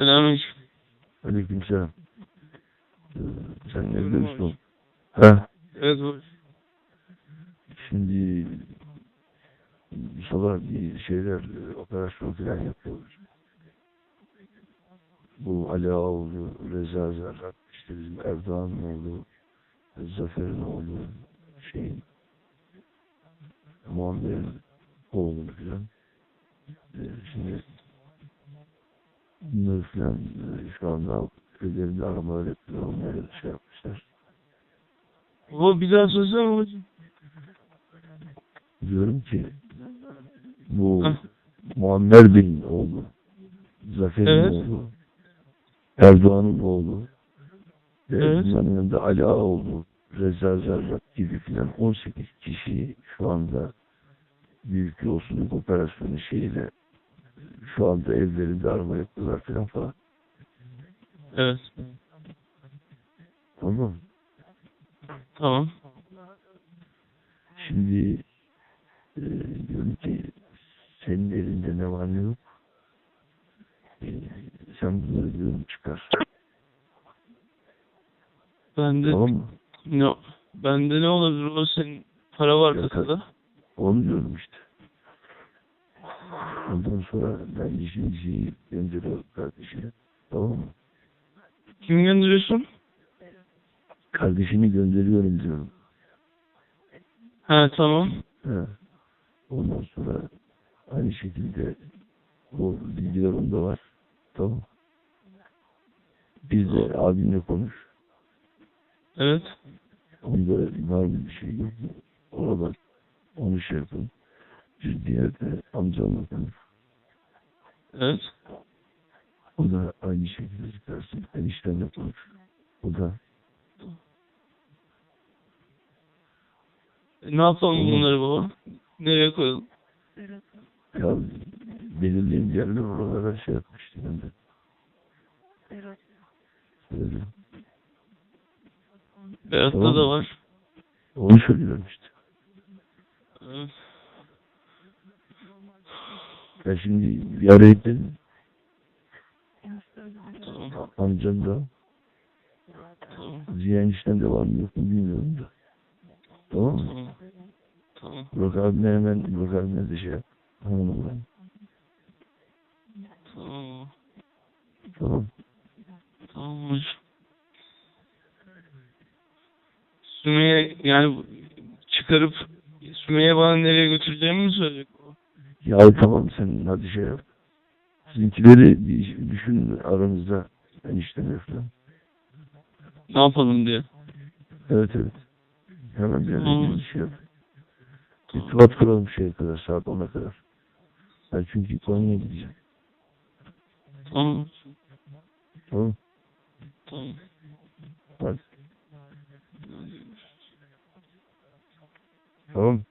Selamünaleyküm. Aleykümselam. Ee, Sen evde misin? Ha? Evet bu. Şimdi sabah bir şeyler operasyon falan yapıyoruz. Bu Ali Ağoğlu, Reza Zerrat, işte bizim Erdoğan'ın oğlu, Zafer'in oğlu, şeyin, Muammer'in oğlu falan. Ee, Şimdi bunları falan e, şu anda aramalar yapıyorlar, onlara da şey yapmışlar. Bu bir daha söylesene babacığım. Diyorum ki bu Hah. Muammer Bey'in oğlu, Zafer'in Evet. oğlu, Erdoğan'ın oğlu, ve Evet. bunların yanında Ali Ağaoğlu, Reza Zerrat gibi filan 18 kişiyi şu anda büyük yolsuzluk operasyonu şeyiyle şu anda evlerinde arama yapıyorlar filan falan. Evet. Tamam? Tamam. Şimdi e, diyorum ki senin elinde ne var ne yok. E, sen bunları diyorum çıkar. Bende Tamam mı? ne bende ne olabilir o senin para var kasada. Onu diyorum işte. Ondan sonra ben işin şeyi gönderiyorum kardeşine. Tamam mı? Kim gönderiyorsun? Kardeşini gönderiyorum diyorum. He tamam. He. Ondan sonra aynı şekilde bu bilgiler onda var. Tamam. Biz de abimle konuş. Evet. Onda var bir şey yok mu? Oradan onu şey yapın. Bir diğer de amcamla konuş. Evet. O da aynı şekilde çıkarsın. Eniştenle konuş. O da E, ne yapalım Tamam. bunları baba? Nereye koyalım? ya belirleyeyim yerler oralara şey yapmıştı ben de. Öyle. Berat'ta Tamam. da var. Onu söylüyorum işte. Evet. Ben şimdi. Tamam. Amcam da Tamam. Ziya enişten de var mı yok mu bilmiyorum da. Tamam mı? Tamam. Tamam. Burak abine hemen Burak abine de şey yap. Hanım ben. Tamam. Tamam. Tamam. Sümeyye yani çıkarıp Sümeyye bana nereye götüreceğimi mi söyleyecek? Ya tamam sen hadi şey yap. Sizinkileri bir düşün aranızda enişten falan. Ne yapalım diye. Evet evet. Hemen bir bir şey yap. İrtibat kuralım şeye kadar saat 10'a kadar. Ben çünkü Konya'ya gideceğim. Tamam. Tamam. Tamam. Hadi. Tamam.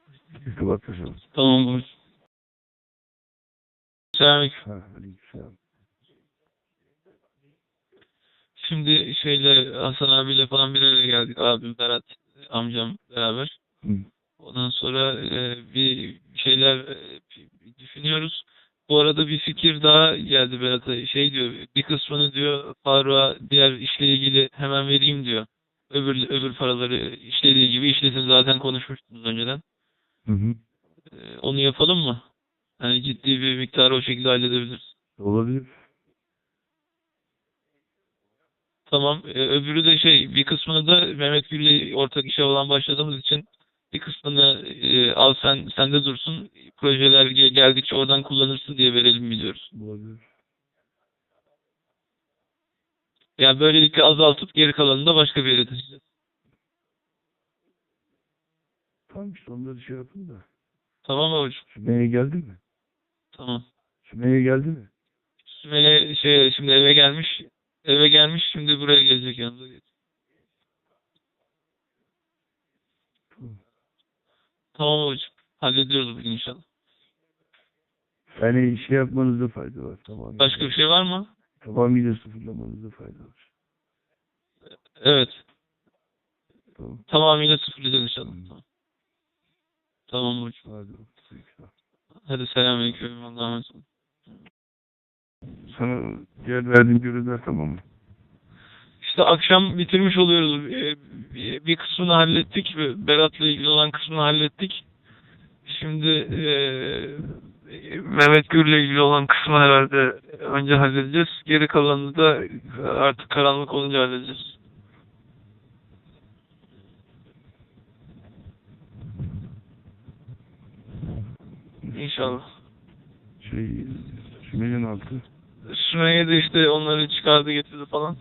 İrtibat kuralım. Tamam. Selamünaleyküm. Şimdi şeyle Hasan abiyle falan bir araya geldik. Abim Berat, amcam beraber. Hı. Ondan sonra e, bir şeyler e, düşünüyoruz. Bu arada bir fikir daha geldi Berat'a. Şey diyor, bir kısmını diyor Faruk'a diğer işle ilgili hemen vereyim diyor. Öbür öbür paraları işlediği gibi işlesin zaten konuşmuştunuz önceden. Hı hı. E, onu yapalım mı? Yani ciddi bir miktarı o şekilde halledebiliriz. Olabilir. Tamam. E, öbürü de şey bir kısmını da Mehmet Gül'le ortak işe olan başladığımız için bir kısmını e, al sen sende dursun. Projeler ge- geldikçe oradan kullanırsın diye verelim biliyoruz. Olabilir. Yani böylelikle azaltıp geri kalanını da başka bir yere taşıyacağız. Tamam işte onları şey yapın da. Tamam mı hocam? Sümeyye geldi mi? Tamam. Sümeyye geldi mi? Sümeyye şey şimdi eve gelmiş. Eve gelmiş şimdi buraya gelecek yanımıza. Tamam. Tamam hocam. Hallediyoruz bugün inşallah. Yani şey yapmanızda fayda var. Tamam. Başka bir şey var mı? Tamamıyla sıfırlamanızda fayda var. Evet. Tamam. Tamamıyla sıfırlayacağız inşallah. Tamam. Tamam hocam. Hadi. Hadi selamünaleyküm. Allah'a emanet olun. Sana diğer verdiğim görevler tamam mı? İşte akşam bitirmiş oluyoruz. Bir- kısmını hallettik. ve Berat'la ilgili olan kısmını hallettik. Şimdi eee Mehmet Gür'le ilgili olan kısmı herhalde önce halledeceğiz. Geri kalanını da artık karanlık olunca halledeceğiz. İnşallah. Şey, Sümeyye'nin altı. Sümeyye de işte onları çıkardı getirdi falan.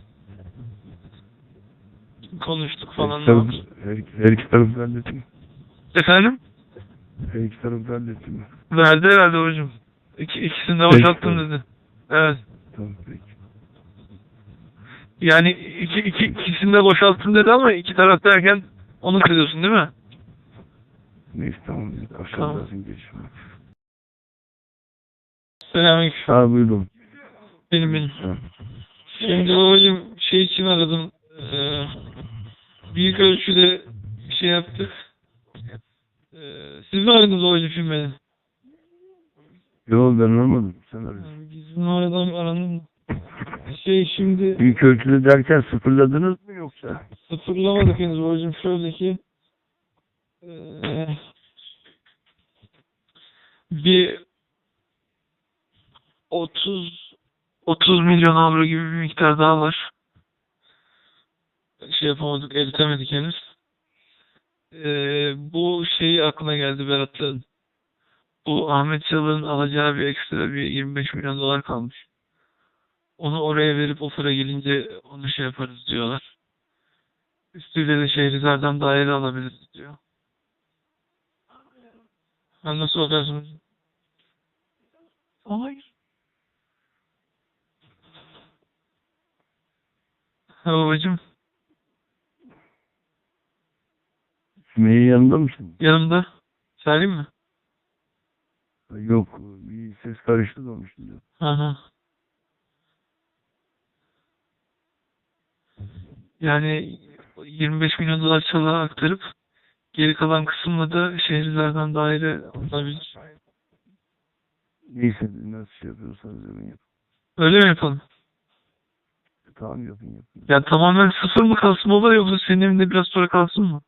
Konuştuk falan. Her, tarafı, her, her iki tarafı hallettin mi? Efendim? Her iki tarafı hallettin mi? Verdi herhalde hocam. İki, ikisini de boşalttım dedi. Evet. Tamam peki. Yani iki, iki, ikisini de boşalttım dedi ama iki taraf derken onu kırıyorsun değil mi? Neyse tamam. Akşam Tamam. geçiyorum. Selamünaleyküm. Ha buyurun. Benim benim. Şimdi babacığım şey için aradım. Ee, büyük ölçüde şey yaptık. Ee, siz mi aradınız babacığım şimdi beni? Yok ben anlamadım. Sen. Yani Bizim aradan aranın mı? Şey şimdi Büyük ölçüde derken sıfırladınız mı yoksa? sıfırlamadık henüz babacığım. Şöyle ki ee, bir 30 30 milyon avro gibi bir miktar daha var. Şey yapamadık, eritemedik henüz. Ee, bu şey aklına geldi Berat'ın. Bu Ahmet Çalık'ın alacağı bir ekstra bir 25 milyon dolar kalmış. Onu oraya verip o sıra gelince onu şey yaparız diyorlar. Üstüyle de Şehrizar'dan daire alabiliriz diyor. Ha, nasıl bakarsınız? Hayır. Ha babacım Sümeyye yanında mısın? yanımda. Söyleyeyim mi? Yok bir ses karıştı da onun şimdi. Hı. Yani 25 milyon dolar çalığa aktarıp geri kalan kısımla da Şehrizar'dan daire alınabilir. Neyse nasıl şey yapıyorsanız yapın. Öyle mi yapalım? Tamam yapın yapın. Ya tamamen sıfır mı kalsın baba yoksa senin evinde biraz sonra kalsın mı?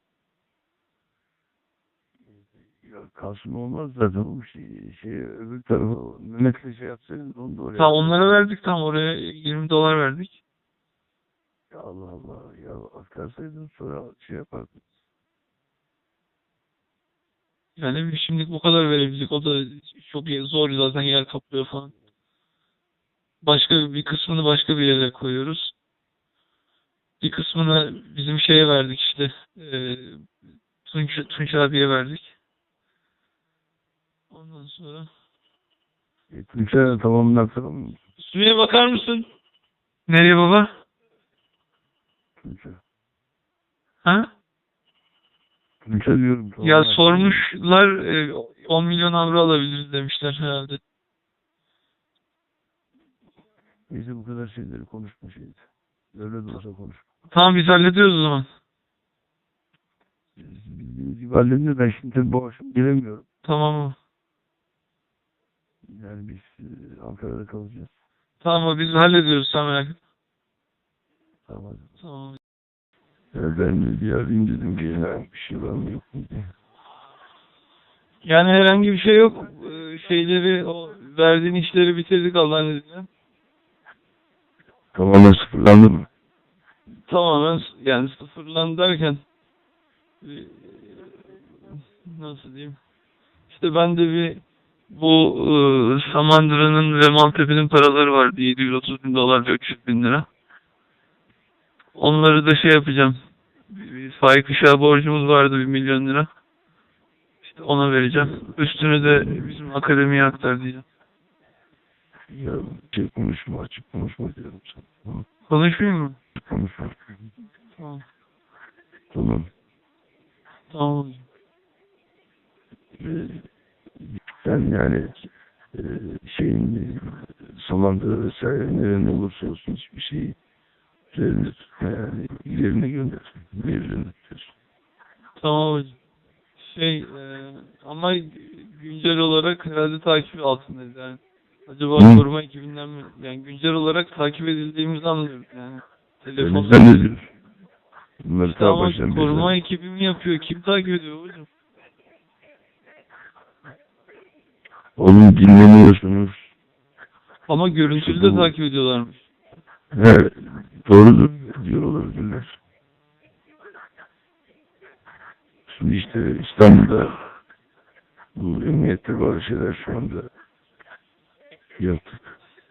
Ya kalsın olmaz zaten o şey, şey öbür tarafa Mehmet'le şey yapsaydın onu da oraya. Tamam onlara verdik tam oraya 20 dolar verdik. Ya Allah Allah ya aktarsaydın sonra şey yapardın. Yani şimdilik bu kadar verebildik. O da çok zor zaten yer kaplıyor falan. Başka bir kısmını başka bir yere koyuyoruz. Bir kısmını bizim şeye verdik işte. E, Tunç, Tunç abiye verdik. Ondan sonra. E, aktaralım mı? Sümeyye bakar mısın? Nereye baba? Tuncay. Ha? Tuncay diyorum. tamamını Ya sormuşlar e, 10 milyon avro alabiliriz demişler herhalde. Neyse bu kadar şeyleri konuşma şeydi. Öyle de olsa konuş. Tamam biz hallediyoruz o zaman. De ben şimdi tabii bu akşam gelemiyorum. Tamam? Yani biz e, Ankara'da kalacağız. Tamam biz hallediyoruz sen merak etme. Tamam. Tamam. Ya ben de bir arayayım dedim ki ya, bir şey var mı yok mu diye. Yani herhangi bir şey yok. Ee, Şeyleri, o verdiğin işleri bitirdik Allah'ın izniyle. Tamamen sıfırlandı mı? Tamamen yani sıfırlandı derken e, nasıl diyeyim? İşte ben de bir bu e, Samandıra'nın ve Maltepe'nin paraları vardı. 730 bin dolar ve 300 bin lira. Onları da şey yapacağım. Bir, bir Faik Işık'a borcumuz vardı 1 milyon lira. İşte ona vereceğim. Üstünü de bizim akademiye aktar diyeceğim. Ya şey konuşma açık konuşma diyorum sana. Tamam, Konuşmayayım mı? Konuşma. Tamam. Tamam. Tamam. Ee, sen yani e, şeyin Samandıra vesaire nerede olursa olsun hiçbir şeyi üzerinde tutma yani yerine gönder. Yerine tutuyorsun. Tamam hocam. Şey e, ama güncel olarak herhalde takip altındayız yani. Acaba Hı. koruma ekibinden mi? Yani güncel olarak takip edildiğimizi anlıyoruz yani. Telefon. Denizden ne diyorsun? Bunları İşte ama baştan koruma beri- ekibi mi yapıyor? Kim takip ediyor hocam? Oğlum dinlemiyorsunuz. Ama görüntülü de takip ediyorlarmış. He, doğrudur diyor olabilirler. Şimdi işte İstanbul'da bu emniyette bazı şeyler şu anda Yes.